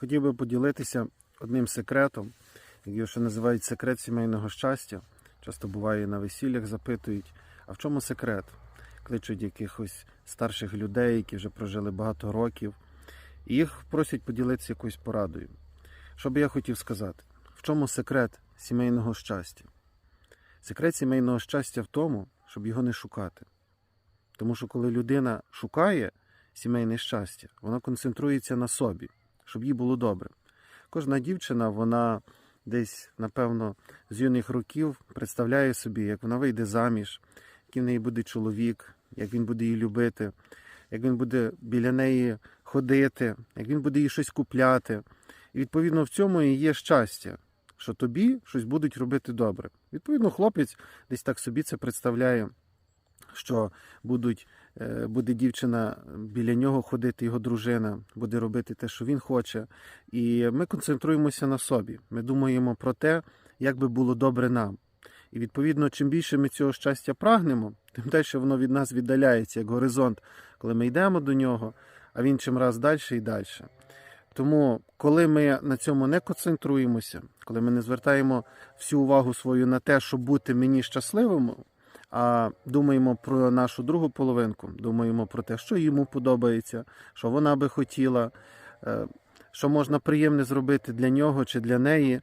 Хотів би поділитися одним секретом, який ще називають секрет сімейного щастя. Часто буває на весіллях, запитують, а в чому секрет? Кличуть якихось старших людей, які вже прожили багато років, і їх просять поділитися якоюсь порадою. Що би я хотів сказати? В чому секрет сімейного щастя? Секрет сімейного щастя в тому, щоб його не шукати. Тому що коли людина шукає сімейне щастя, вона концентрується на собі, щоб їй було добре. Кожна дівчина, вона десь, напевно, з юних років представляє собі, як вона вийде заміж, який в неї буде чоловік, як він буде її любити, як він буде біля неї ходити, як він буде їй щось купляти. І відповідно в цьому і є щастя, що тобі щось будуть робити добре. Відповідно, хлопець десь так собі це представляє, що будуть, е, буде дівчина біля нього ходити, його дружина, буде робити те, що він хоче. І ми концентруємося на собі. Ми думаємо про те, як би було добре нам. І відповідно, чим більше ми цього щастя прагнемо, тим далі воно від нас віддаляється, як горизонт, коли ми йдемо до нього, а він чим раз далі і далі. Тому, коли ми на цьому не концентруємося, коли ми не звертаємо всю увагу свою на те, щоб бути мені щасливим, а думаємо про нашу другу половинку, думаємо про те, що йому подобається, що вона би хотіла, е, що можна приємне зробити для нього чи для неї,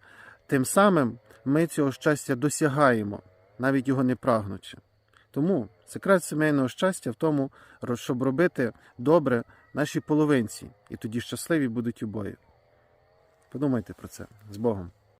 тим самим ми цього щастя досягаємо, навіть його не прагнучи. Тому секрет сімейного щастя в тому, щоб робити добре нашій половинці, і тоді щасливі будуть обоє. Подумайте про це з Богом.